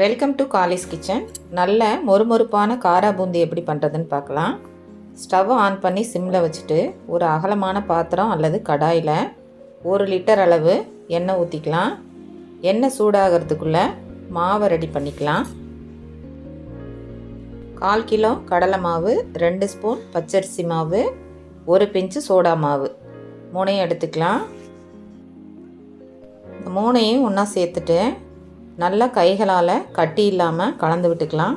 Welcome to Kallis kitchen நல்ல மொறுமொறுப்பான காரா பூந்தி எப்படி பண்ணுறதுன்னு பார்க்கலாம். ஸ்டவ் ஆன் பண்ணி சிம்மில் வச்சுட்டு ஒரு அகலமான பாத்திரம் அல்லது கடாயில் ஒரு லிட்டர் அளவு எண்ணெய் ஊற்றிக்கலாம் எண்ணெய் சூடாகிறதுக்குள்ளே மாவை ரெடி பண்ணிக்கலாம். கால் கிலோ கடலை மாவு ரெண்டு ஸ்பூன் பச்சரிசி மாவு ஒரு பிஞ்சு சோடா மாவு. மூணையும் எடுத்துக்கலாம். மூணையும் ஒன்றா சேர்த்துட்டு நல்லா கைகளால் கட்டி இல்லாமல் கலந்து விட்டுக்கலாம்.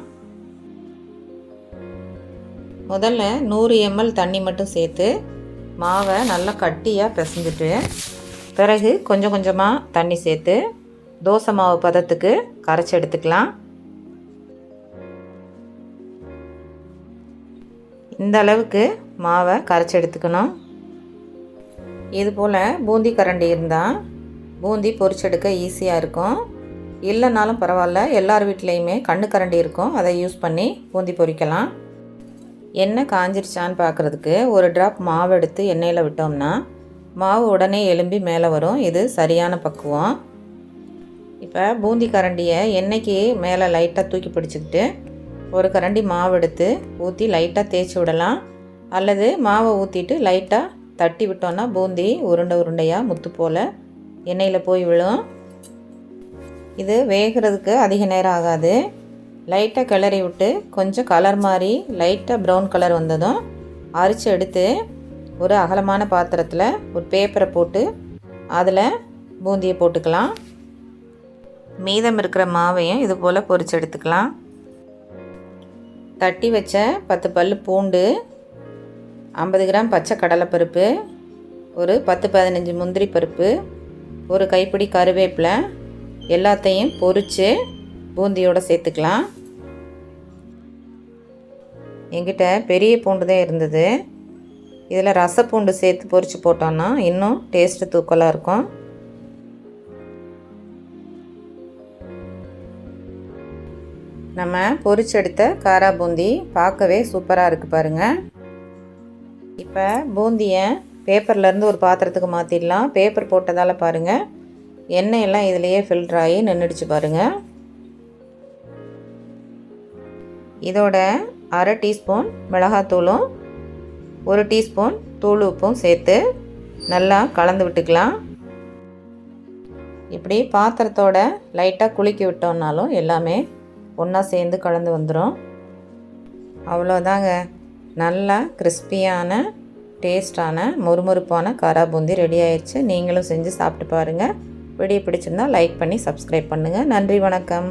முதல்ல நூறு எம்எல் தண்ணி மட்டும் சேர்த்து மாவை நல்லா கட்டியாக பிசைஞ்சிட்டு பிறகு கொஞ்சம் கொஞ்சமாக தண்ணி சேர்த்து தோசை மாவு பதத்துக்கு கரைச்சி எடுத்துக்கலாம். இந்த அளவுக்கு மாவை கரைச்சி எடுத்துக்கணும். இது போல் பூந்தி கரண்டி இருந்தால் பூந்தி பொரிச்செடுக்க ஈஸியாக இருக்கும். இல்லைனாலும் பரவாயில்ல எல்லார் வீட்லேயுமே கண்ணு கரண்டி இருக்கும். அதை யூஸ் பண்ணி பூந்தி பொரிக்கலாம் எண்ணெய் காஞ்சிருச்சான்னு பார்க்குறதுக்கு ஒரு ட்ராப் மாவு எடுத்து எண்ணெயில் விட்டோம்னா மாவு உடனே எலும்பி மேலே வரும். இது சரியான பக்குவம். இப்போ பூந்தி கரண்டியை எண்ணெய்க்கு மேலே லைட்டாக தூக்கி பிடிச்சிக்கிட்டு ஒரு கரண்டி மாவு எடுத்து ஊற்றி லைட்டாக தேய்ச்சி விடலாம். அல்லது மாவை ஊற்றிட்டு லைட்டாக தட்டி விட்டோன்னா பூந்தி உருண்டை உருண்டையாக முத்து போல் எண்ணெயில் போய் விழும். இது வேகிறதுக்கு அதிக நேரம் ஆகாது. லைட்டாக கிளறி விட்டு கொஞ்சம் கலர் மாதிரி லைட்டாக ப்ரௌன் கலர் வந்ததும் அரிச்சு எடுத்து ஒரு அகலமான பாத்திரத்தில் ஒரு பேப்பரை போட்டு அதில் பூந்தியை போட்டுக்கலாம். மீதம் இருக்கிற மாவையும் இது போல் பொரிச்சு எடுத்துக்கலாம். தட்டி வச்ச பத்து பல் பூண்டு ஐம்பது கிராம் பச்சை கடலைப்பருப்பு ஒரு பத்து பதினஞ்சு முந்திரி பருப்பு ஒரு கைப்பிடி கருவேப்பிலை எல்லாத்தையும் பொரித்து பூந்தியோடு சேர்த்துக்கலாம். எங்கிட்ட பெரிய பூண்டு தான் இருந்தது. இதில் ரசப்பூண்டு சேர்த்து பொரித்து போட்டோன்னா இன்னும் டேஸ்ட்டு தூக்கலாக இருக்கும். நம்ம பொரிச்செடுத்த காரா பூந்தி பார்க்கவே சூப்பராக இருக்குது பாருங்கள் இப்போ பூந்தியை பேப்பர்லேருந்து ஒரு பாத்திரத்துக்கு மாற்றிடலாம் பேப்பர் போட்டதால் பாருங்கள் எண்ணெய் எல்லாம் இதுலேயே ஃபில்டர் ஆகி நின்றுடுச்சு பாருங்கள் இதோட அரை டீஸ்பூன் மிளகாத்தூளும் ஒரு டீஸ்பூன் தூள் உப்பும் சேர்த்து நல்லா கலந்து விட்டுக்கலாம். இப்படி பாத்திரத்தோட லைட்டாக குலுக்கி விட்டோம்னாலும் எல்லாமே ஒன்றா சேர்ந்து கலந்து வந்துடும் அவ்வளோதாங்க. நல்லா கிறிஸ்பியான டேஸ்டான மொறுமொறுப்பான காரா பூந்தி ரெடி ஆயிடுச்சு. நீங்களும் செஞ்சு சாப்பிட்டு பாருங்கள் வீடியோ பிடிச்சிருந்தா லைக் பண்ணி சப்ஸ்கிரைப் பண்ணுங்கள் நன்றி வணக்கம்.